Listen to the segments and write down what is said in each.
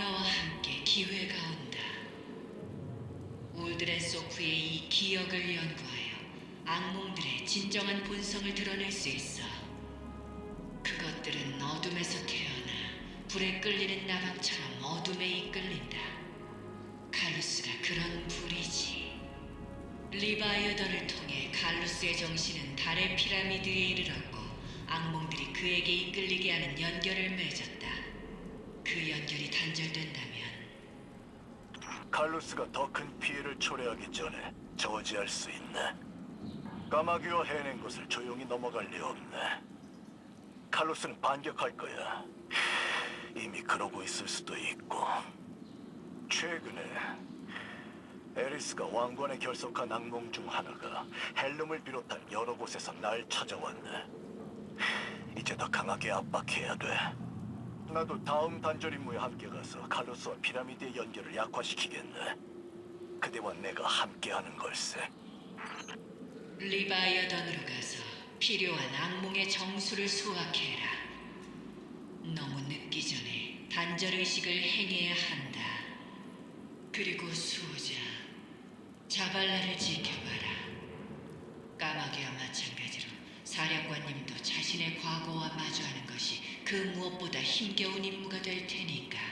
변화와 함께 기회가 온다. 울드렌소프의 이 기억을 연구하여 악몽들의 진정한 본성을 드러낼 수 있어. 그것들은 어둠에서 태어나 불에 끌리는 나방처럼 어둠에 이끌린다. 칼루스가 그런 불이지. 리바이어던을 통해 갈루스의 정신은 달의 피라미드에 이르렀고 악몽들이 그에게 이끌리게 하는 연결을 맺었다. 그 연결이 단절된다면 칼루스가 더 큰 피해를 초래하기 전에 저지할 수 있네. 까마귀와 해낸 것을 조용히 넘어갈 리 없네. 칼루스는 반격할 거야. 이미 그러고 있을 수도 있고. 최근에 에리스가 왕관에 결속한 악몽 중 하나가 헬름을 비롯한 여러 곳에서 날 찾아왔네. 이제 더 강하게 압박해야 돼. 나도 다음 단절 임무에 함께 가서 칼로스와 피라미드의 연결을 약화시키겠네. 그대와 내가 함께하는 걸세. 리바이어던으로 가서 필요한 악몽의 정수를 수확해라. 너무 늦기 전에 단절 의식을 행해야 한다. 그리고 수호자, 자발라를 지켜봐라. 까마귀와 마찬가지로 사령관님도 자신의 과거와 마주하는 것이 그 무엇보다 힘겨운 임무가 될 테니까.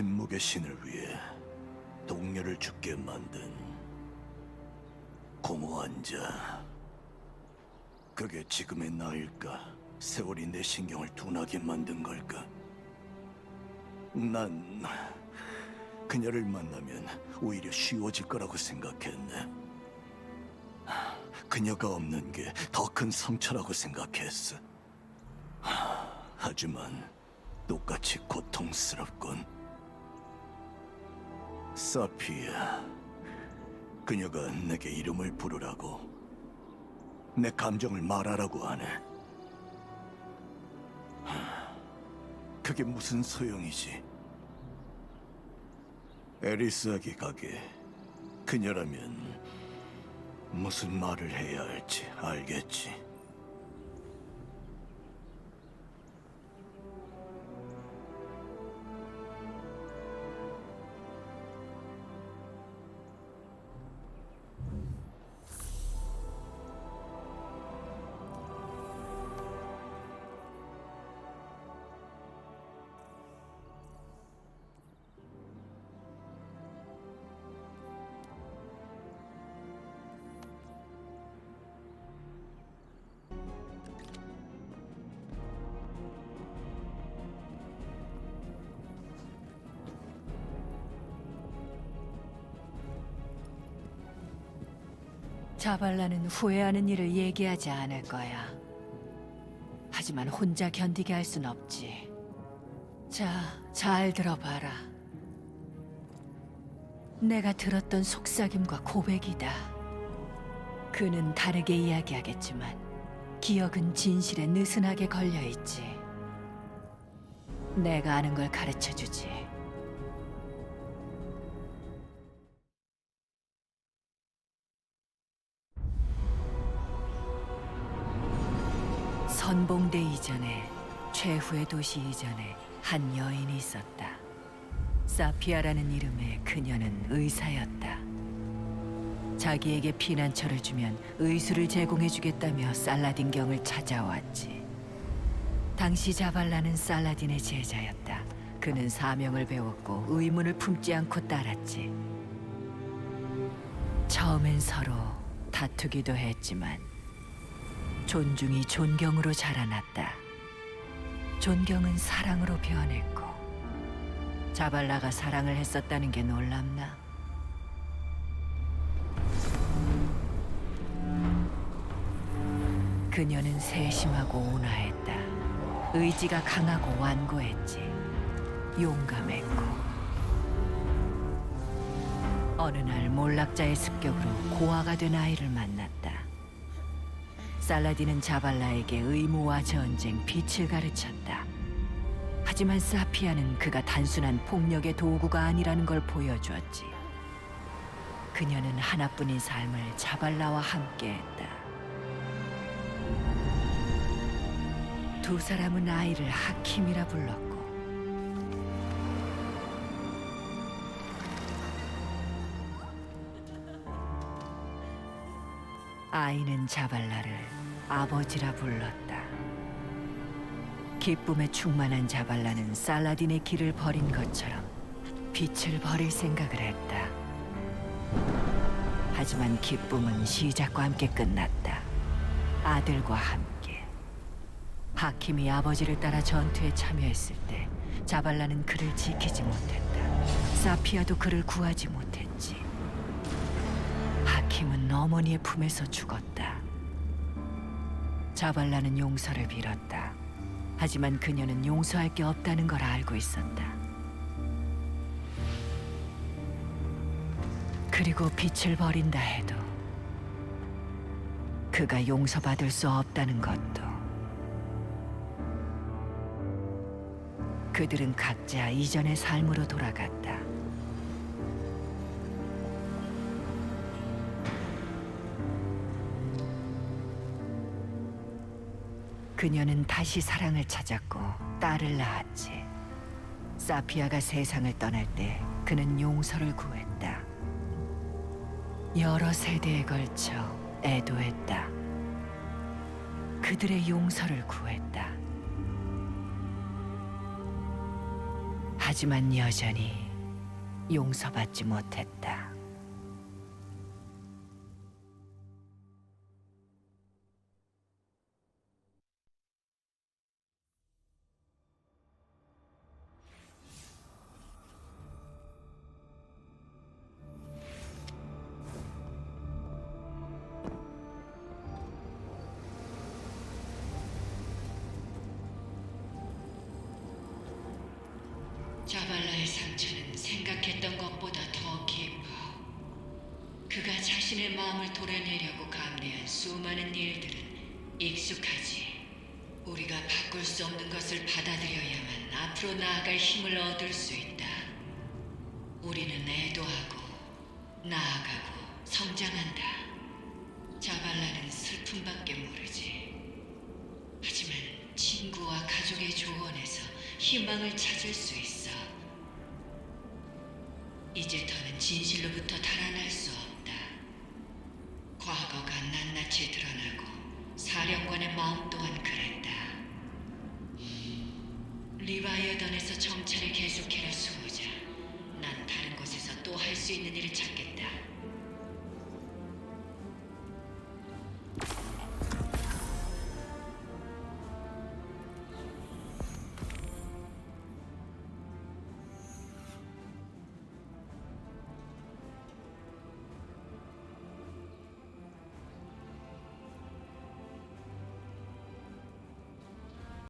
침묵의 신을 위해 동료를 죽게 만든 공허한 자. 그게 지금의 나일까? 세월이 내 신경을 둔하게 만든 걸까? 난 그녀를 만나면 오히려 쉬워질 거라고 생각했네. 그녀가 없는 게 더 큰 상처라고 생각했어. 하지만 똑같이 고통스럽군. 사피아, 그녀가 내게 이름을 부르라고 내 감정을 말하라고 하네. 하, 그게 무슨 소용이지? 에리스에게 가게 그녀라면 무슨 말을 해야 할지 알겠지. 자발라는 후회하는 일을 얘기하지 않을 거야. 하지만 혼자 견디게 할 순 없지. 자, 잘 들어봐라. 내가 들었던 속삭임과 고백이다. 그는 다르게 이야기하겠지만 기억은 진실에 느슨하게 걸려 있지. 내가 아는 걸 가르쳐 주지. 선봉대 이전에 최후의 도시 이전에 한 여인이 있었다. 사피아라는 이름의 그녀는 의사였다. 자기에게 피난처를 주면 의수를 제공해주겠다며 살라딘 경을 찾아왔지. 당시 자발라는 살라딘의 제자였다. 그는 사명을 배웠고 의문을 품지 않고 따랐지. 처음엔 서로 다투기도 했지만 존중이 존경으로 자라났다. 존경은 사랑으로 변했고 자발라가 사랑을 했었다는 게 놀랍나? 그녀는 세심하고 온화했다. 의지가 강하고 완고했지. 용감했고. 어느 날 몰락자의 습격으로 고아가 된 아이를 만났다. 살라딘은 자발라에게 의무와 전쟁, 빛을 가르쳤다. 하지만 사피아는 그가 단순한 폭력의 도구가 아니라는 걸 보여주었지. 그녀는 하나뿐인 삶을 자발라와 함께했다. 두 사람은 아이를 하킴이라 불렀고 아이는 자발라를 아버지라 불렀다. 기쁨에 충만한 자발라는 살라딘의 길을 버린 것처럼 빛을 버릴 생각을 했다. 하지만 기쁨은 시작과 함께 끝났다. 아들과 함께. 하킴이 아버지를 따라 전투에 참여했을 때 자발라는 그를 지키지 못했다. 사피아도 그를 구하지 못했지. 하킴은 어머니의 품에서 죽었다. 자발라는 용서를 빌었다. 하지만 그녀는 용서할 게 없다는 걸 알고 있었다. 그리고 빛을 버린다 해도 그가 용서받을 수 없다는 것도 그들은 각자 이전의 삶으로 돌아갔다. 그녀는 다시 사랑을 찾았고 딸을 낳았지. 사피아가 세상을 떠날 때 그는 용서를 구했다. 여러 세대에 걸쳐 애도했다. 그들의 용서를 구했다. 하지만 여전히 용서받지 못했다. 상처는 생각했던 것보다 더 깊어. 그가 자신의 마음을 도려내려고 감내한 수많은 일들은 익숙하지. 우리가 바꿀 수 없는 것을 받아들여야만 앞으로 나아갈 힘을 얻을 수 있다. 우리는 애도하고 나아가고 성장한다. 자발라는 슬픔밖에 모르지. 하지만 친구와 가족의 조언에서 희망을 찾을 수 있어.